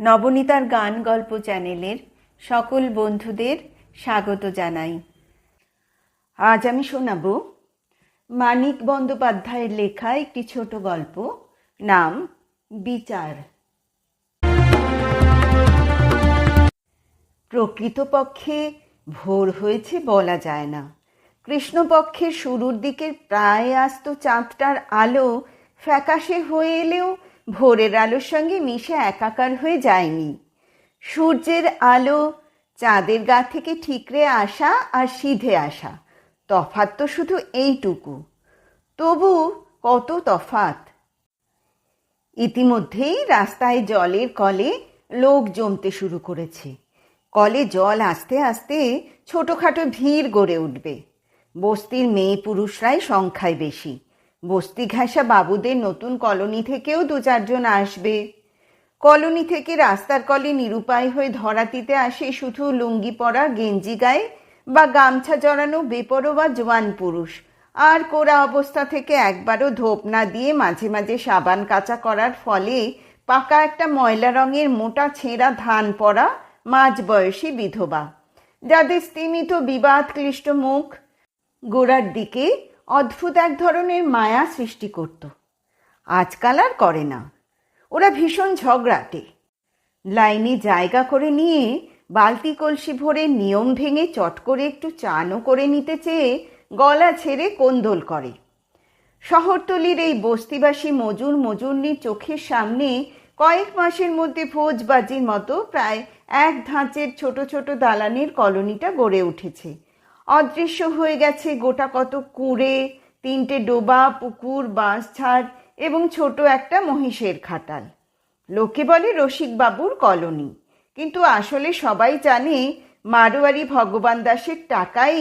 নবনীতার গান গল্প চ্যানেলের সকল বন্ধুদের স্বাগত জানাই। আজ আমি শোনাব মানিক বন্দ্যোপাধ্যায়ের লেখা একটি ছোট গল্প, নাম বিচার। প্রকৃতপক্ষে ভোর হয়েছে বলা যায় না। কৃষ্ণপক্ষের শুরুর দিকের প্রায় আস্ত চাঁদটার আলো ফ্যাকাশে হয়ে এলেও ভোরের আলোর সঙ্গে মিশে একাকার হয়ে যায়নি। সূর্যের আলো, চাঁদের গা থেকে ঠিকরে আসা আর সিধে আসা। তফাৎ তো শুধু এইটুকু। তবু কত তফাৎ। ইতিমধ্যেই রাস্তায় জলের কলে লোক জমতে শুরু করেছে। কলে জল আসতে আসতে ছোটোখাটো ভিড় গড়ে উঠবে। বস্তির মেয়ে পুরুষরাই সংখ্যায় বেশি। বস্তি ঘেঁষা বাবুদের নতুন কলোনি থেকেও দু চারজন আসবে। কলোনি থেকে রাস্তার কলে নিরুপায় হয়ে ধরাতিতে আসে শুধু লুঙ্গি পরা, গেঞ্জি গায়ে বা গামছা জড়ানো বেপরোয়া জোয়ান পুরুষ। আর কোরা অবস্থা থেকে একবারও ধোপ না দিয়ে মাঝে মাঝে সাবান কাঁচা করার ফলে পাকা একটা ময়লা রঙের মোটা ছেঁড়া ধান পরা মাঝ বয়সী বিধবা। যাদের স্তিমিত বিবাদ ক্লিষ্ট মুখ, গোড়ার দিকে অদ্ভুত এক ধরনের মায়া সৃষ্টি করত। আজকাল আর করে না। ওরা ভীষণ ঝগড়াটে। লাইনে জায়গা করে নিয়ে বালতি কলসি ভরে নিয়ম ভেঙে চট করে একটু চানও করে নিতে চেয়ে গলা ছেড়ে কোন্দল করে। শহরতলির এই বস্তিবাসী মজুর মজুরনির চোখের সামনে কয়েক মাসের মধ্যে ভোজবাজির মতো প্রায় এক ধাঁচের ছোট ছোট দালানের কলোনিটা গড়ে উঠেছে। অদৃশ্য হয়ে গেছে গোটা কত কুঁড়ে, তিনটে ডোবা, পুকুর, বাঁশ ছাড় এবং ছোট একটা মহিষের খাটাল। লোকে বলে রসিকবাবুর কলোনি। কিন্তু আসলে সবাই জানে মারোয়ারি ভগবান দাসের টাকাই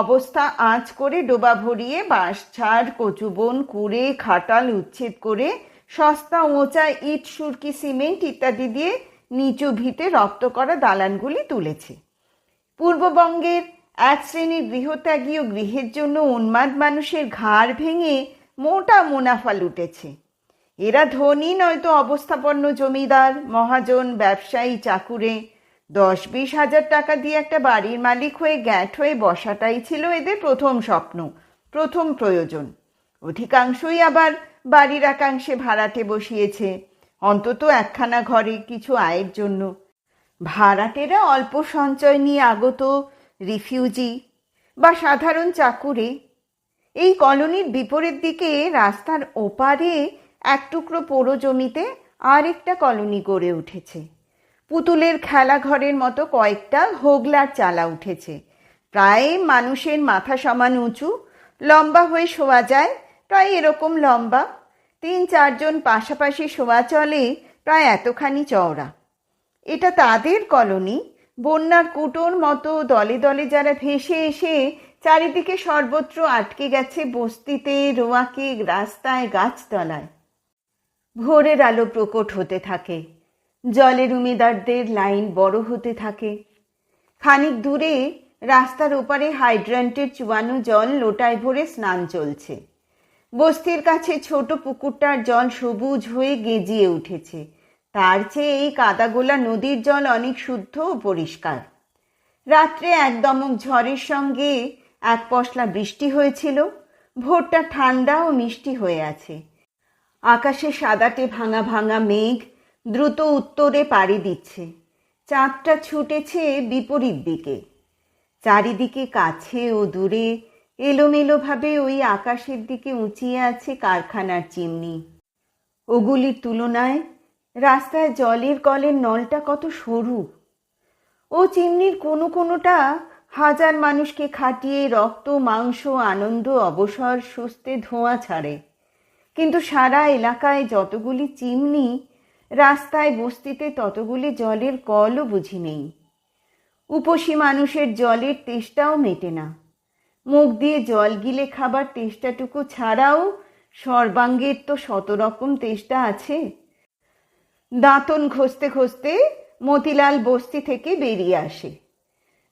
অবস্থা আঁচ করে ডোবা ভরিয়ে বাঁশ ছাড় কচুবন কুড়ে, খাটাল উচ্ছেদ করে সস্তা, ওঁচা, ইট, সুরকি, সিমেন্ট ইত্যাদি দিয়ে নিচু ভিতে রপ্ত করা দালানগুলি তুলেছে। পূর্ববঙ্গের এক শ্রেণির গৃহত্যাগী ও গৃহের জন্য উন্মাদ মানুষের ঘাড় ভেঙে মোটা মুনাফা লুটেছে। এরা ধনী নয়তো অবস্থাপন্ন জমিদার, মহাজন, ব্যবসায়ী, চাকুরে। দশ বিশ হাজার টাকা দিয়ে একটা বাড়ির মালিক হয়ে গ্যাট হয়ে বসাটাই ছিল এদের প্রথম স্বপ্ন, প্রথম প্রয়োজন। অধিকাংশই আবার বাড়ির একাংশে ভাড়াটে বসিয়েছে, অন্তত একখানা ঘরে কিছু আয়ের জন্য। ভাড়াটেরা অল্প সঞ্চয় নিয়ে আগত রিফিউজি বা সাধারণ চাকুরে, এই কলোনির বিপরীত দিকে রাস্তার ওপারে এক টুকরো পোড়ো জমিতে আরেকটা কলোনি গড়ে উঠেছে। পুতুলের খেলাঘরের মতো কয়েকটা হোগলার চালা উঠেছে। প্রায় মানুষের মাথা সমান উঁচু, লম্বা হয়ে শোয়া যায়, প্রায় এরকম লম্বা। তিন চারজন পাশাপাশি শোয়া চলে প্রায় এতখানি চওড়া। এটা তাদের কলোনি বন্যার কুটোর মতো দলে দলে যারা ভেসে এসে চারিদিকে সর্বত্র আটকে গেছে বস্তিতে, রোয়াকে, রাস্তায়, গাছতলায়। ভোরের আলো প্রকট হতে থাকে। জলের উমেদারদের লাইন বড় হতে থাকে। খানিক দূরে রাস্তার ওপারে হাইড্রান্টের চুয়ানো জল লোটায় ভরে স্নান চলছে। বস্তির কাছে ছোট পুকুরটার জল সবুজ হয়ে গেজিয়ে উঠেছে। তার চেয়ে এই কাদাগোলা নদীর জল অনেক শুদ্ধ ও পরিষ্কার। রাত্রে এক দমক ঝড়ের সঙ্গে এক পশলা বৃষ্টি হয়েছিল। ভোরটা ঠান্ডা ও মিষ্টি হয়ে আছে। আকাশে সাদাটে ভাঙা ভাঙা মেঘ দ্রুত উত্তরে পাড়ি দিচ্ছে। চাঁদটা ছুটেছে বিপরীত দিকে। চারিদিকে কাছে ও দূরে এলোমেলোভাবে ওই আকাশের দিকে উঁচিয়ে আছে কারখানার চিমনি। ওগুলির তুলনায় রাস্তায় জলের কলের নলটা কত সরু। ও চিমনির কোনো কোনোটা হাজার মানুষকে খাটিয়ে রক্ত, মাংস, আনন্দ, অবসর সুস্থে ধোঁয়া ছাড়ে। কিন্তু সারা এলাকায় যতগুলি চিমনি, রাস্তায় বস্তিতে ততগুলি জলের কলও বুঝি নেই। উপসী মানুষের জলের তেষ্টাও মেটে না। মুখ দিয়ে জল গিলে খাবার তেষ্টাটুকু ছাড়াও সর্বাঙ্গের তো শত রকম তেষ্টা আছে। দাঁতন ঘষতে ঘষতে মতিলাল বস্তি থেকে বেরিয়ে আসে।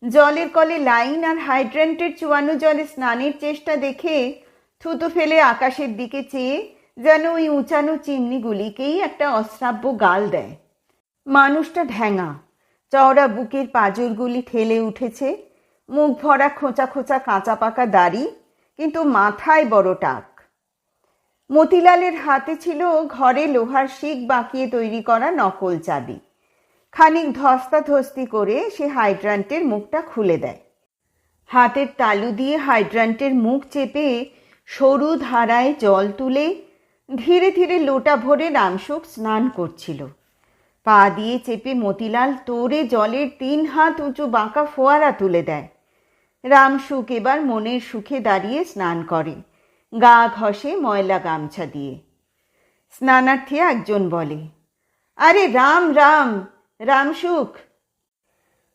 জলের কলে লাইন আর হাইড্রেন্টের চুয়ানো জলে স্নানের চেষ্টা দেখে থুতু ফেলে আকাশের দিকে চেয়ে যেন ওই উঁচানো চিমনিগুলিকেই একটা অশ্রাব্য গাল দেয়। মানুষটা ঢ্যাঙা, চওড়া বুকের পাঁজরগুলি ঠেলে উঠেছে, মুখ ভরা খোঁচা খোঁচা কাঁচা পাকা দাড়ি, কিন্তু মাথায় বড় টাক। মতিলালের হাতে ছিল ঘরে লোহার শিক বাঁকিয়ে তৈরি করা নকল চাবি। খানিক ধস্তাধস্তি করে সে হাইড্রান্টের মুখটা খুলে দেয়। হাতের তালু দিয়ে হাইড্রান্টের মুখ চেপে সরু ধারায় জল তুলে ধীরে ধীরে লোটা ভরে রামসুখ স্নান করছিল। পা দিয়ে চেপে মতিলাল তোরে জলের তিন হাত উঁচু বাঁকা ফোয়ারা তুলে দেয়। রামসুখ এবার মনের সুখে দাঁড়িয়ে স্নান করে। গা ঘষে ময়লা গামছা দিয়ে। স্নানার্থী একজন বলে, আরে রাম রাম রামসুখ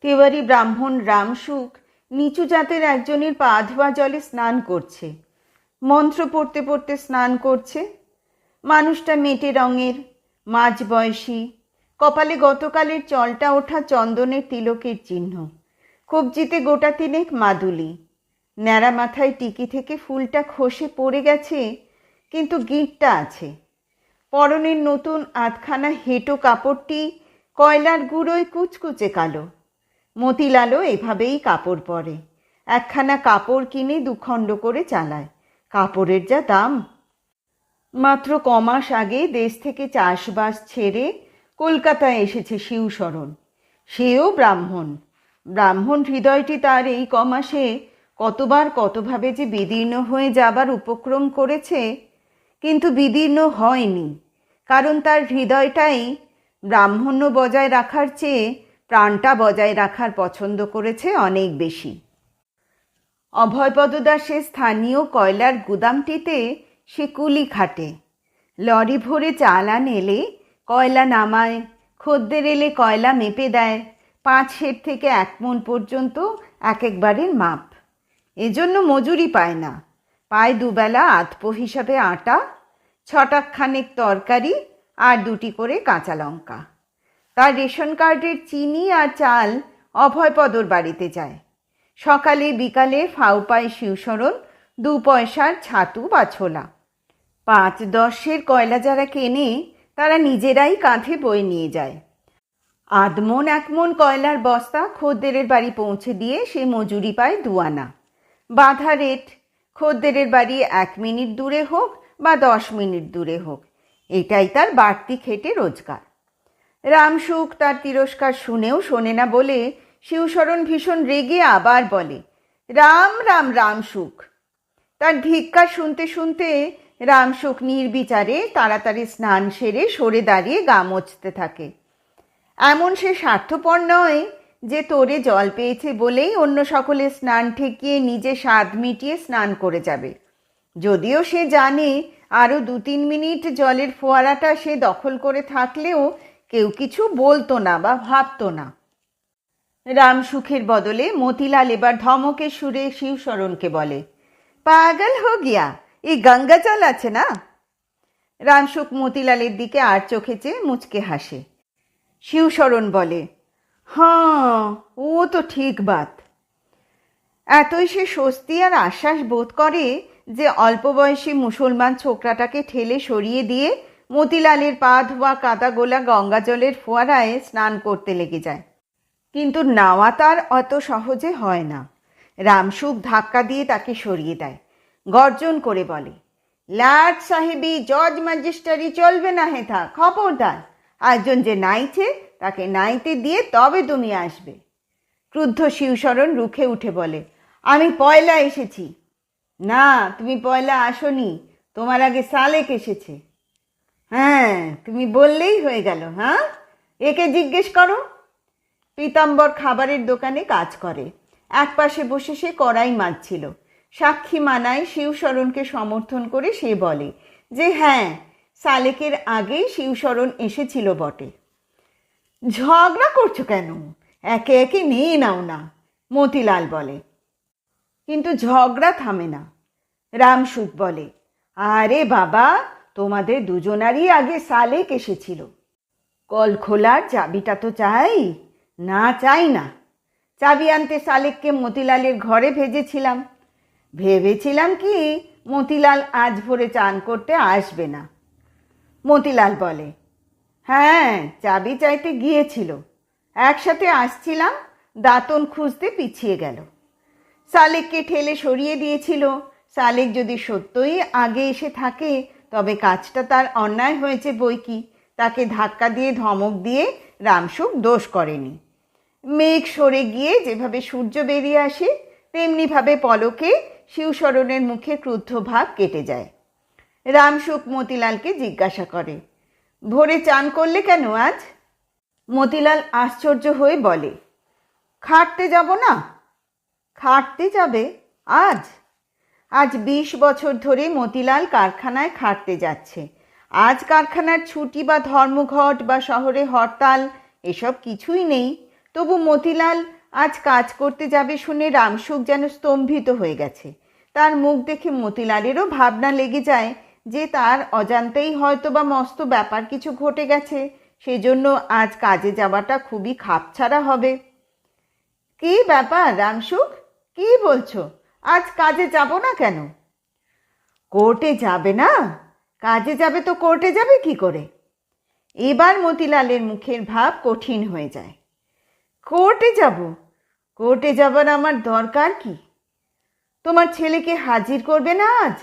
তিওয়ারি ব্রাহ্মণ রামসুখ নিচু জাতের একজনের পা ধোয়া জলে স্নান করছে। মন্ত্র পড়তে পড়তে স্নান করছে। মানুষটা মেটে রঙের, মাঝ বয়সী, কপালে গতকালের চলটা ওঠা চন্দনের তিলকের চিহ্ন। কবজিতে গোটা তিনেক মাদুলি। ন্যাড়া মাথায় টিকি থেকে ফুলটা খসে পড়ে গেছে, কিন্তু গিঁটটা আছে। পরনের নতুন আধখানা হেঁটো কাপড়টি কয়লার গুঁড়োয় কুচকুচে কালো। মতিলালও এভাবেই কাপড় পরে। একখানা কাপড় কিনে দুখণ্ড করে চালায়। কাপড়ের যা দাম। মাত্র কমাস আগে দেশ থেকে চাষবাস ছেড়ে কলকাতায় এসেছে শিবশরণ সেও ব্রাহ্মণ। ব্রাহ্মণ হৃদয়টি তার এই কমাসে কতবার কতভাবে যে বিদীর্ণ হয়ে যাবার উপক্রম করেছে, কিন্তু বিদীর্ণ হয়নি, কারণ তার হৃদয়টাই ব্রাহ্মণ্য বজায় রাখার চেয়ে প্রাণটা বজায় রাখার পছন্দ করেছে অনেক বেশি। অভয়পদ দাসের স্থানীয় কয়লার গুদামটিতে সে কুলি খাটে। লরি ভরে চালান এলে কয়লা নামায়, খদ্দের এলে কয়লা মেপে দেয়, পাঁচ হেড থেকে এক মন পর্যন্ত এক একবারের মাপ। এজন্য মজুরি পায় না। পায় দুবেলা আতপো হিসাবে আটা, ছটাকখানেক তরকারি আর দুটি করে কাঁচা লঙ্কা। তার রেশন কার্ডের চিনি আর চাল অভয়পদর বাড়িতে যায়। সকালে বিকালে ফাউ পায় শিবশরণ দু পয়সার ছাতু বা ছোলা। পাঁচ দশের কয়লা যারা কেনে, তারা নিজেরাই কাঁধে বয়ে নিয়ে যায়। আধমন একমন কয়লার বস্তা খদ্দেরের বাড়ি পৌঁছে দিয়ে সে মজুরি পায় দুয়ানা বাধা রেট। খদ্দেরের বাড়ি এক মিনিট দূরে হোক বা দশ মিনিট দূরে হোক, এটাই তার বাড়তি খেটে রোজগার। রামসুখ তার তিরস্কার শুনেও শোনে না বলে শিবশরণ ভীষণ রেগে আবার বলে, রাম রাম রামসুখ তার ধিক্কার শুনতে শুনতে রামসুখ নির্বিচারে তাড়াতাড়ি স্নান সেরে সরে দাঁড়িয়ে গা মুছতে থাকে। এমন সে স্বার্থপর নয় যে তোরে জল পেয়েছে বলেই অন্য সকলে স্নান ঠেকিয়ে নিজে স্বাদ মিটিয়ে স্নান করে যাবে। যদিও সে জানে আরও দু তিন মিনিট জলের ফোয়ারাটা সে দখল করে থাকলেও কেউ কিছু বলতো না বা ভাবতো না। রামসুখের বদলে মতিলাল এবার ধমকে সুরে শিবশরণকে বলে, পাগল হো গিয়া এই গঙ্গা জল আছে না? রামসুখ মতিলালের দিকে আর চোখে চেয়ে মুচকে হাসে। শিবশরণ বলে হ্যাঁ। ও তো ঠিক বাত। এতই সে স্বস্তি আর আশ্বাস বোধ করে যে অল্প বয়সী মুসলমান ছোকরাটাকে ঠেলে সরিয়ে দিয়ে মতিলালের পা ধোয়া কাদা গোলা গঙ্গা জলের ফোয়ারায় স্নান করতে লেগে যায়। কিন্তু নাওয়া তার অত সহজে হয় না। রামসুখ ধাক্কা দিয়ে তাকে সরিয়ে দেয়। গর্জন করে বলে, লাট সাহেবি, জজ ম্যাজিস্ট্রারি চলবে না হে হেথা, খবরদার। একজন যে নাইছে তাকে নাইতে দিয়ে তবে তুমি আসবে। ক্রুদ্ধ শিবশরণ রুখে উঠে বলে, আমি পয়লা এসেছি। না, তুমি পয়লা আসনি। তোমার আগে সালেক এসেছে। হ্যাঁ তুমি বললেই হয়ে গেল হ্যাঁ? একে জিজ্ঞেস করো। পীতাম্বর খাবারের দোকানে কাজ করে। এক পাশে বসে সে কড়াই মারছিল সাক্ষী মানায় শিবশরণকে সমর্থন করে সে বলে যে হ্যাঁ সালেকের আগেই শিবশরণ এসেছিল বটে। ঝগড়া করছ কেন? একে একে নিয়ে নাও না, মতিলাল বলে। কিন্তু ঝগড়া থামে না। রামসুখ বলে, আরে বাবা, তোমাদের দুজনারই আগে সালেক এসেছিল। কল খোলার চাবিটা তো চাই? না চাই না। চাবি আনতে সালেককে মতিলালের ঘরে ভেজেছিলাম। ভেবেছিলাম কি, মতিলাল আজ ভোরে চান করতে আসবে না। মতিলাল বলে হ্যাঁ চাবি চাইতে গিয়েছিল। একসাথে আসছিলাম, দাঁতন খুঁজতে পিছিয়ে গেল। সালেককে ঠেলে সরিয়ে দিয়েছিল। সালেক যদি সত্যই আগে এসে থাকে, তবে কাজটা তার অন্যায় হয়েছে বই কি? তাকে ধাক্কা দিয়ে ধমক দিয়ে রামসুখ দোষ করেনি। মেঘ সরে গিয়ে যেভাবে সূর্য বেরিয়ে আসে, তেমনিভাবে পলকে শিবশরণের মুখে ক্রুদ্ধ ভাব কেটে যায়। রামসুখ মতিলালকে জিজ্ঞাসা করে ভোরে চান করলে কেন আজ? মতিলাল আশ্চর্য হয়ে বলে, খাটতে যাব না? খাটতে যাবে? আজ? আজ বিশ বছর ধরে মতিলাল কারখানায় খাটতে যাচ্ছে। আজ কারখানার ছুটি বা ধর্মঘট বা শহরে হরতাল, এসব কিছুই নেই। তবু মতিলাল আজ কাজ করতে যাবে শুনে রামসুখ যেন স্তম্ভিত হয়ে গেছে। তার মুখ দেখে মতিলালেরও ভাবনা লেগে যায় যে তার অজান্তেই হয়তো বা মস্ত ব্যাপার কিছু ঘটে গেছে, সেজন্য আজ কাজে যাওয়াটা খুবই খাপছাড়া হবে। কি ব্যাপার, রামসুখ? কি বলছো? আজ কাজে যাব না কেন? কোর্টে যাবে না? কাজে যাবে তো কোর্টে যাবে কি করে? এবার মতিলালের মুখের ভাব কঠিন হয়ে যায়। কোর্টে যাব? কোর্টে যাবার আমার দরকার কি? তোমার ছেলেকে হাজির করবে না আজ?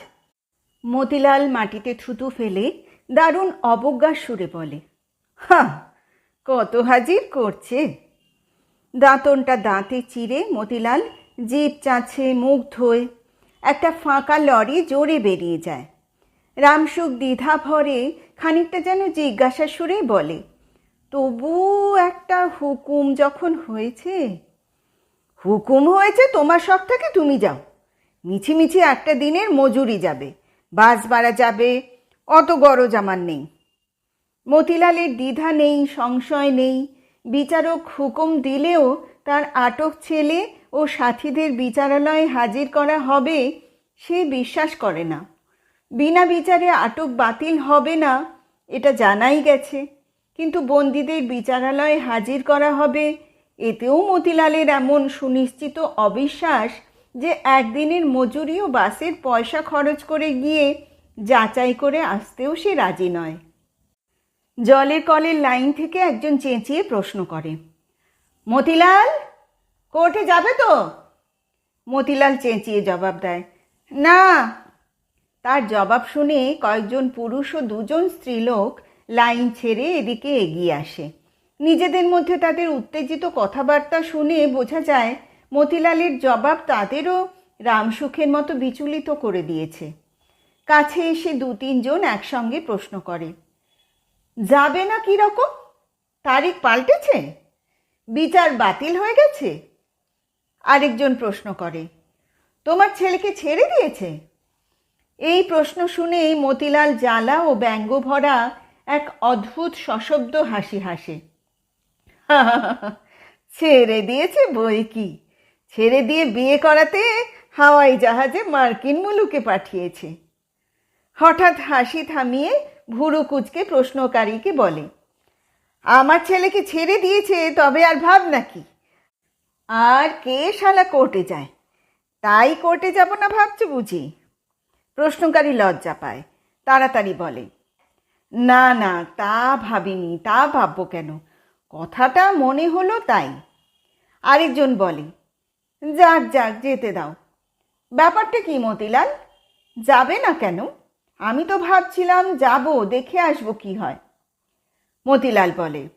মতিলাল মাটিতে থুতু ফেলে দারুণ অবজ্ঞার সুরে বলে হ্যাঁ কত হাজির করছে? দাঁতনটা দাঁতে চিরে মতিলাল জিভ চাচ্ছে মুখ ধোয়, একটা ফাঁকা লরি জোরে বেরিয়ে যায়। রামসুখ দ্বিধা ভরে খানিকটা যেন জিজ্ঞাসা সুরে বলে, তবু একটা হুকুম যখন হয়েছে? হুকুম হয়েছে, তোমার শখ থেকে, তুমি যাও। মিছিমিছি একটা দিনের মজুরি যাবে। বাস ভাড়া যাবে, অত গরজ আমার নেই। মতিলালের দ্বিধা নেই, সংশয় নেই। বিচারক হুকুম দিলেও তার আটক ছেলে ও সাথীদের বিচারালয়ে হাজির করা হবে সে বিশ্বাস করে না। বিনা বিচারে আটক বাতিল হবে না, এটা জানাই গেছে। কিন্তু বন্দীদের বিচারালয়ে হাজির করা হবে, এতেও মতিলালের এমন সুনিশ্চিত অবিশ্বাস যে একদিনের মজুরি ও বাসের পয়সা খরচ করে গিয়ে যাচাই করে আসতেও সে রাজি নয়। জলের কলের লাইন থেকে একজন চেঁচিয়ে প্রশ্ন করে, মতিলাল, কোর্টে যাবে তো? মতিলাল চেঁচিয়ে জবাব দেয়, না। তার জবাব শুনে কয়েকজন পুরুষ ও দুজন স্ত্রীলোক লাইন ছেড়ে এদিকে এগিয়ে আসে। নিজেদের মধ্যে তাদের উত্তেজিত কথাবার্তা শুনে বোঝা যায় মতিলালের জবাব তাদেরও রামসুখের মতো বিচলিত করে দিয়েছে। কাছে এসে দু তিনজন একসঙ্গে প্রশ্ন করে, যাবে না কি রকম? তারিখ পাল্টেছে? বিচার বাতিল হয়ে গেছে? আরেকজন প্রশ্ন করে, তোমার ছেলেকে ছেড়ে দিয়েছে? এই প্রশ্ন শুনে মতিলাল জ্বালা ও ব্যঙ্গ ভরা এক অদ্ভুত সশব্দ হাসি হাসে। ছেড়ে দিয়েছে বই কি? ছেড়ে দিয়ে বিয়ে করাতে হাওয়াই জাহাজে মার্কিন মুলুকে পাঠিয়েছে। হঠাৎ হাসি থামিয়ে ভুরু কুচকে প্রশ্নকারীকে বলে, আমার ছেলেকে ছেড়ে দিয়েছে, তবে আর ভাব নাকি? আর কে শালা কোর্টে যায়? তাই কোর্টে যাব না ভাবছ বুঝি? প্রশ্নকারী লজ্জা পায়, তাড়াতাড়ি বলে, না না, তা ভাবিনি, তা ভাববো কেন? কথাটা মনে হলো তাই। আরেকজন বলে যাক যাক, যেতে দাও। ব্যাপারটা কি মতিলাল? যাবে না কেন? আমি তো ভাবছিলাম যাব, দেখে আসব কি হয়। মতিলাল বলে,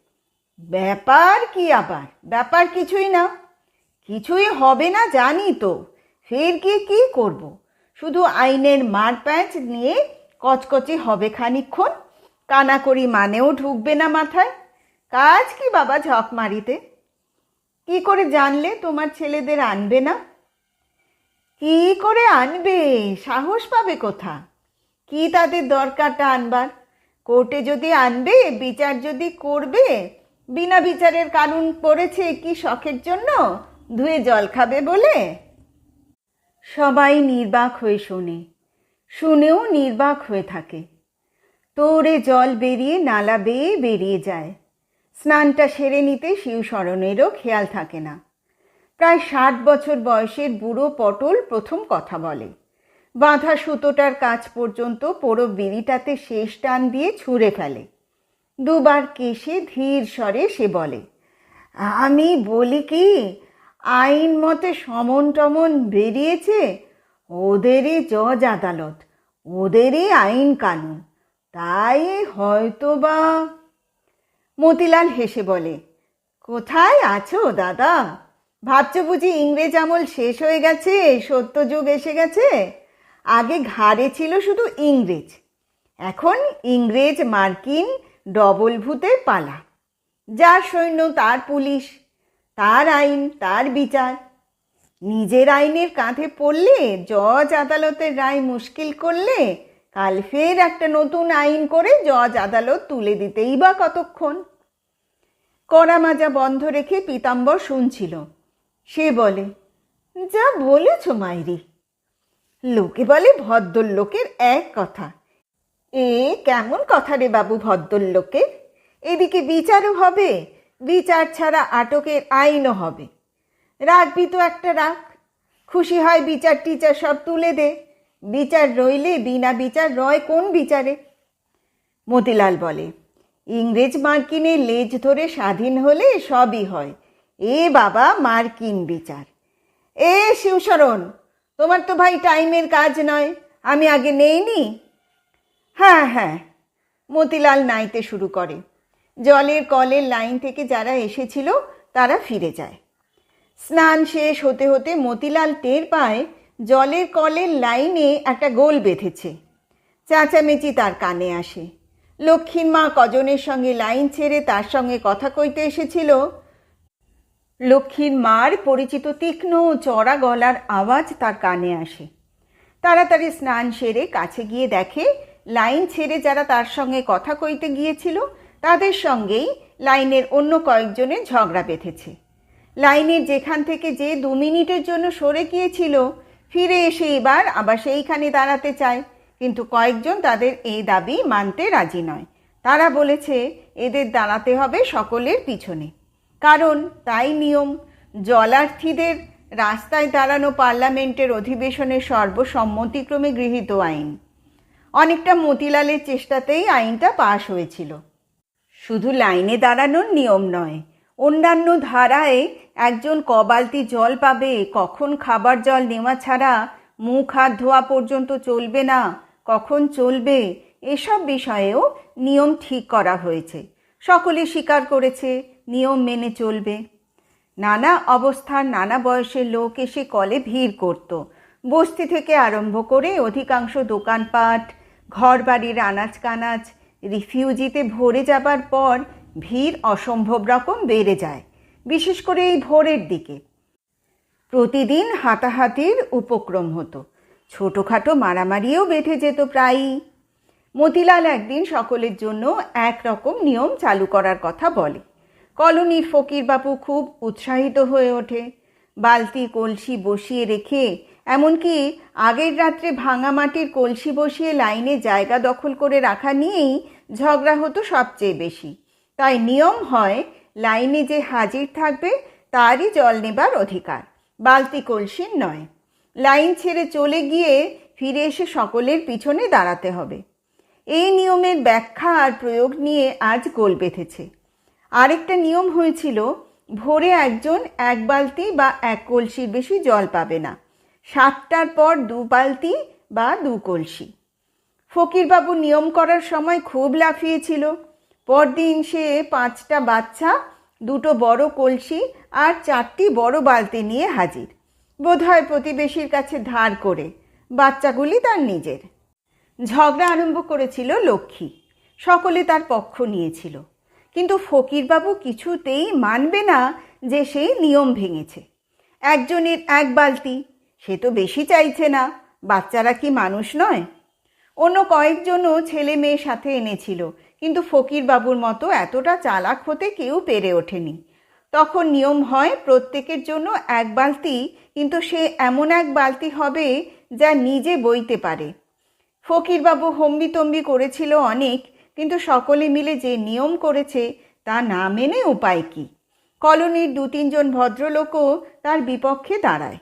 ব্যাপার কি আবার? ব্যাপার কিছুই না। কিছুই হবে না জানি তো। ফের গিয়ে কি করব। শুধু আইনের মার প্যাঁচ নিয়ে কচকচে হবে খানিক্ষণ কানাকড়ি মানেও ঢুকবে না মাথায়। কাজ কি বাবা ঝক মারিতে? কি করে জানলে তোমার ছেলেদের আনবে না? কি করে আনবে? সাহস পাবে কোথা? কি তাদের দরকারটা আনবার? কোর্টে যদি আনবে, বিচার যদি করবে, বিনা বিচারের কারণ পড়েছে কি শখের জন্য? ধুয়ে জল খাবে বলে? সবাই নির্বাক হয়ে শোনে। শুনেও নির্বাক হয়ে থাকে। তোরে জল বেরিয়ে, নালা বেয়ে বেরিয়ে যায়। স্নানটা সেরে নিতে শিবশরণেরও খেয়াল থাকে না। প্রায় ষাট বছর বয়সের বুড়ো পটল প্রথম কথা বলে। বাঁধা সুতোটার কাছ পর্যন্ত পোড়ো বিড়িটাতে শেষ টান দিয়ে ছুঁড়ে ফেলে। দুবার কেশে ধীর স্বরে সে বলে, আমি বলি কি, আইন মতে সমন টমন বেরিয়েছে, ওদেরই জজ আদালত, ওদেরই আইন কানুন, তাই হয়তো বা মতিলাল হেসে বলে, কোথায় আছো দাদা? ভাবছ বুঝি ইংরেজ আমল শেষ হয়ে গেছে সত্যযুগ এসে গেছে? আগে ঘাড়ে ছিল শুধু ইংরেজ, এখন ইংরেজ মার্কিন ডবল ভূতের পালা। যার সৈন্য, তার পুলিশ, তার আইন, তার বিচার। নিজের আইনের কাঁধে পড়লে জজ আদালতের রায় মুশকিল করলে কাল ফের একটা নতুন আইন করে জজ আদালত তুলে দিতেই বা কতক্ষণ? কড়া মাজা বন্ধ রেখে পীতাম্বর শুনছিল। সে বলে, যা বলেছ মাইরি। লোকে বলে ভদ্রলোকের এক কথা। এ কেমন কথা রে বাবু ভদ্রলোকের? এদিকে বিচারও হবে, বিচার ছাড়া আটকের আইনও হবে। রাখবি তো একটা রাখ। খুশি হয় বিচার টিচার সব তুলে দে। বিচার রইলে বিনা বিচার রয় কোন বিচারে? মতিলাল বলে ইংরেজ মার্কিনের লেজ ধরে স্বাধীন হলে সবই হয়। এ বাবা মার্কিন বিচার। এ শিবশরণ, তোমার তো ভাই টাইমের কাজ নয়, আমি আগে নেইনি? হ্যাঁ হ্যাঁ মতিলাল নাইতে শুরু করে। জলের কলের লাইন থেকে যারা এসেছিল, তারা ফিরে যায়। স্নান শেষ হতে হতে মতিলাল টের পায়, জলের কলের লাইনে একটা গোল বেঁধেছে। চেঁচামেচি তার কানে আসে। লক্ষ্মীর মা কজনের সঙ্গে লাইন ছেড়ে তার সঙ্গে কথা কইতে এসেছিল? লক্ষ্মীর মার পরিচিত তীক্ষ্ণ চড়া গলার আওয়াজ তার কানে আসে। তাড়াতাড়ি স্নান সেরে কাছে গিয়ে দেখে, লাইন ছেড়ে যারা তার সঙ্গে কথা কইতে গিয়েছিল, তাদের সঙ্গেই লাইনের অন্য কয়েকজনের ঝগড়া বেঁধেছে। লাইনের যেখান থেকে যে দু মিনিটের জন্য সরে গিয়েছিল, ফিরে এসে এবার আবার সেইখানে দাঁড়াতে চায়। কিন্তু কয়েকজন তাদের এই দাবি মানতে রাজি নয়। তারা বলেছে, এদের দাঁড়াতে হবে সকলের পিছনে। কারণ তাই নিয়ম, জলার্থীদের রাস্তায় দাঁড়ানো পার্লামেন্টের অধিবেশনের সর্বসম্মতিক্রমে গৃহীত আইন। অনেকটা মতিলালের চেষ্টাতেই আইনটা পাশ হয়েছিল। শুধু লাইনে দাঁড়ানোর নিয়ম নয়, অন্যান্য ধারায় একজন কবালতি জল পাবে, কখন খাবার জল নেওয়া ছাড়া মুখ হাত ধোয়া পর্যন্ত চলবে না কখন চলবে এসব বিষয়েও নিয়ম ঠিক করা হয়েছে। সকলে স্বীকার করেছে, নিয়ম মেনে চলবে। নানা অবস্থার নানা বয়সের লোক এসে কলে ভিড় করত। বস্তি থেকে আরম্ভ করে অধিকাংশ দোকানপাট ঘর বাড়ির আনাজ কানাজ রিফিউজিতে ভরে যাবার পর ভিড় অসম্ভব রকম বেড়ে যায়, বিশেষ করে এই ভোরের দিকে। প্রতিদিন হাতাহাতির উপক্রম হতো। ছোটোখাটো মারামারিও বেঁধে যেত প্রায়ই। মতিলাল একদিন সকলের জন্য এক রকম নিয়ম চালু করার কথা বলে। কলোনির ফকিরবাবু খুব উৎসাহিত হয়ে ওঠে। বালতি কলসি বসিয়ে রেখে, এমনকি আগের রাত্রে ভাঙা মাটির কলসি বসিয়ে লাইনে জায়গা দখল করে রাখা নিয়েই ঝগড়া হতো সবচেয়ে বেশি। তাই নিয়ম হয়, লাইনে যে হাজির থাকবে, তারই জল নেবার অধিকার। বালতি কলসির নয়। লাইন ছেড়ে চলে গিয়ে ফিরে এসে সকলের পিছনে দাঁড়াতে হবে। এই নিয়মের ব্যাখ্যা আর প্রয়োগ নিয়ে আজ গোল বেঁধেছে। আরেকটা নিয়ম হয়েছিল, ভোরে একজন এক বালতি বা এক কলসির বেশি জল পাবে না। সাতটার পর দু বালতি বা দু কলসি। ফকিরবাবু নিয়ম করার সময় খুব লাফিয়েছিল। পরদিন সে পাঁচটা বাচ্চা, দুটো বড় কলসি আর চারটি বড় বালতি নিয়ে হাজির। বোধহয় প্রতিবেশীর কাছে ধার করে, বাচ্চাগুলি তার নিজের। ঝগড়া আরম্ভ করেছিল লক্ষ্মী, সকলে তার পক্ষ নিয়েছিল। কিন্তু ফকিরবাবু কিছুতেই মানবে না যে সেই নিয়ম ভেঙেছে। একজনের এক বালতি, সে তো বেশি চাইছে না, বাচ্চারা কি মানুষ নয়? অন্য কয়েকজনও ছেলে মেয়ে সাথে এনেছিল, কিন্তু ফকিরবাবুর মতো এতটা চালাক হতে কেউ পেরে ওঠেনি। তখন নিয়ম হয় প্রত্যেকের জন্য এক বালতি কিন্তু সে এমন এক বালতি হবে যা নিজে বইতে পারে। ফকিরবাবু হম্বিতম্বি করেছিল অনেক, কিন্তু সকলে মিলে যে নিয়ম করেছে তা না মেনে উপায় কি? কলোনির দু তিনজন ভদ্রলোকও তার বিপক্ষে দাঁড়ায়।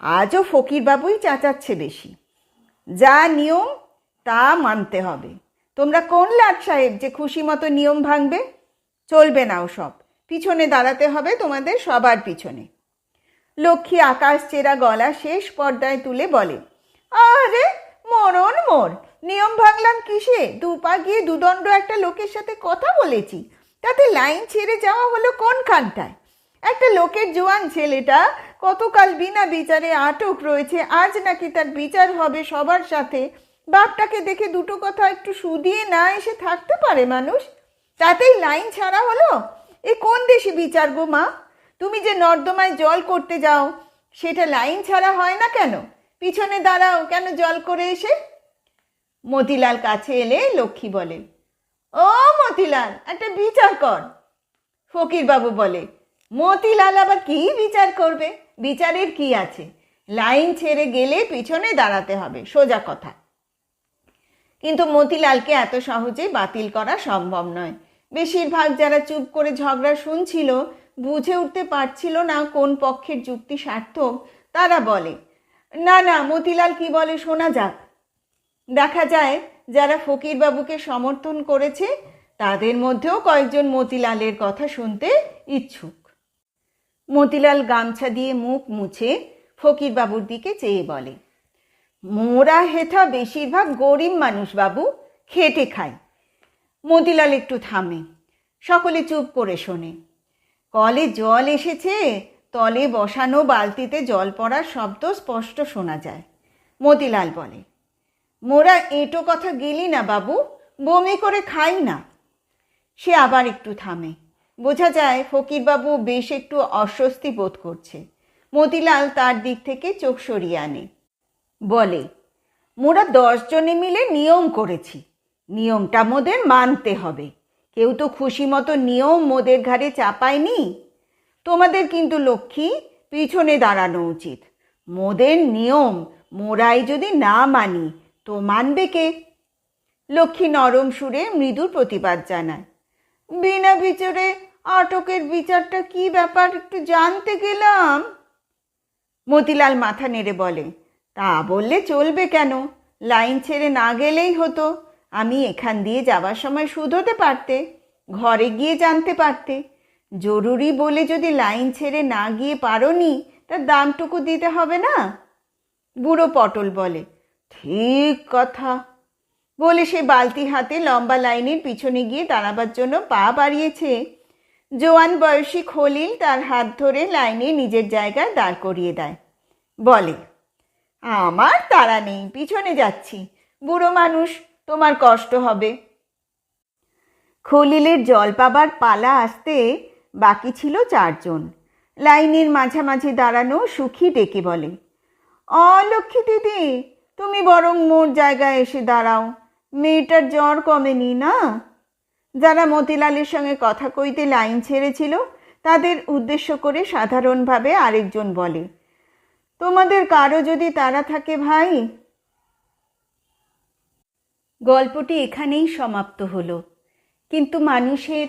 আজও ফকিরবাবুই চাচাচ্ছে বেশি। যা নিয়ম, তা মানতে হবে। তোমরা কোন লাট সাহেব যে খুশি মতো নিয়ম ভাঙবে? চলবে না সব পিছনে দাঁড়াতে হবে তোমাদের সবার পিছনে। লক্ষ্মী আকাশ চেরা গলা শেষ পর্দায় তুলে বলে আরে মরণ মর। নিয়ম ভাঙলাম কিসে? দু পা গিয়ে দুদণ্ড একটা লোকের সাথে কথা বলেছি। তাতে লাইন ছেড়ে যাওয়া হলো কোনখানটায়? একটা লোকের জোয়ান ছেলেটা, কতকাল বিনা বিচারে আটক রয়েছে, আজ নাকি তার বিচার হবে সবার সাথে। বাপটাকে দেখে দুটো কথা একটু শুধিয়ে না এসে থাকতে পারে মানুষ। তাতেই লাইন ছাড়া হলো? এ কোন দেশে বিচার গো মা? তুমি যে নর্দমায় জল করতে যাও, সেটা লাইন ছাড়া হয় না কেন? পিছনে দাঁড়াও, কেন জল করে এসে? মতিলাল কাছে এলে লক্ষ্মী বলে, ও মতিলাল, একটা বিচার কর। ফকিরবাবু বলে, মতিলাল আবার কি বিচার করবে? বিচারের কি আছে? লাইন ছেড়ে গেলে পিছনে দাঁড়াতে হবে, সোজা কথা। কিন্তু মতিলালকে এত সহজে বাতিল করা সম্ভব নয়। বেশিরভাগ যারা চুপ করে ঝগড়া শুনছিল বুঝে উঠতে পারছিল না কোন পক্ষের যুক্তি সার্থক, তারা বলে, না না, মতিলাল কি বলে শোনা যাক। দেখা যায় যারা ফকিরবাবুকে সমর্থন করেছে, তাদের মধ্যেও কয়েকজন মতিলালের কথা শুনতে ইচ্ছুক। মতিলাল গামছা দিয়ে মুখ মুছে ফকিরবাবুর দিকে চেয়ে বলে, মোরা হেথা বেশিরভাগ গরিব মানুষ বাবু, খেটে খায় মতিলাল একটু থামে, সকলে চুপ করে শোনে। কলে জল এসেছে, তলে বসানো বালতিতে জল পড়ার শব্দ স্পষ্ট শোনা যায়। মতিলাল বলে, মোরা এঁটো কথা গেলি না বাবু, বমি করে খাই না। সে আবার একটু থামে। বোঝা যায় ফকিরবাবু বেশ একটু অস্বস্তি বোধ করছে। মতিলাল তার দিক থেকে চোখ সরিয়ে আনে। বলে, মোরা দশজনে মিলে নিয়ম করেছি। নিয়মটা মোদের মানতে হবে। কেউ তো খুশি মতো নিয়ম মোদের ঘাড়ে চাপায়নি। তোমাদের কিন্তু লক্ষ্মী পিছনে দাঁড়ানো উচিত। মোদের নিয়ম, মোরাই যদি না মানি, তো মানবে কে? লক্ষ্মী নরম সুরে মৃদুর প্রতিবাদ জানায়। বিনা বিচারে আটকের বিচারটা কি ব্যাপার একটু জানতে গেলাম। মতিলাল মাথা নেড়ে বলে, তা বললে চলবে কেন? লাইন ছেড়ে না গেলেই হতো। আমি এখান দিয়ে যাওয়ার সময় শুধোতে পারতে, ঘরে গিয়ে জানতে পারতে। জরুরি বলে যদি লাইন ছেড়ে না গিয়ে পারোনি, তার দামটুকু দিতে হবে না? বুড়ো পটল বলে, ঠিক কথা। বলে সে বালতি হাতে লম্বা লাইনের পিছনে গিয়ে দাঁড়াবার জন্য পা বাড়িয়েছে। জোয়ান বয়সী খলিল তার হাত ধরে লাইনে নিজের জায়গায় দাঁড় করিয়ে দেয়। বলে, আমার তাড়া নেই, পিছনে যাচ্ছি। বুড়ো মানুষ তোমার কষ্ট হবে। খলিলের জল পাবার পালা আসতে বাকি ছিল চারজন। লাইনের মাঝামাঝি দাঁড়ানো সুখী ডেকে বলে অলক্ষ্মী দিদি, তুমি বরং মোর জায়গায় এসে দাঁড়াও। মেয়েটার জ্বর কমেনি না? যারা মতিলালের সঙ্গে কথা কইতে লাইন ছেড়েছিল, তাদের উদ্দেশ্য করে সাধারণভাবে আরেকজন বলে, তোমাদের কারও যদি তারা থাকে ভাই গল্পটি এখানেই সমাপ্ত হলো। কিন্তু মানুষের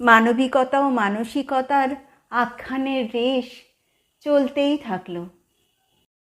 মানবিকতা ও মানসিকতার আখ্যানের রেশ চলতেই থাকল।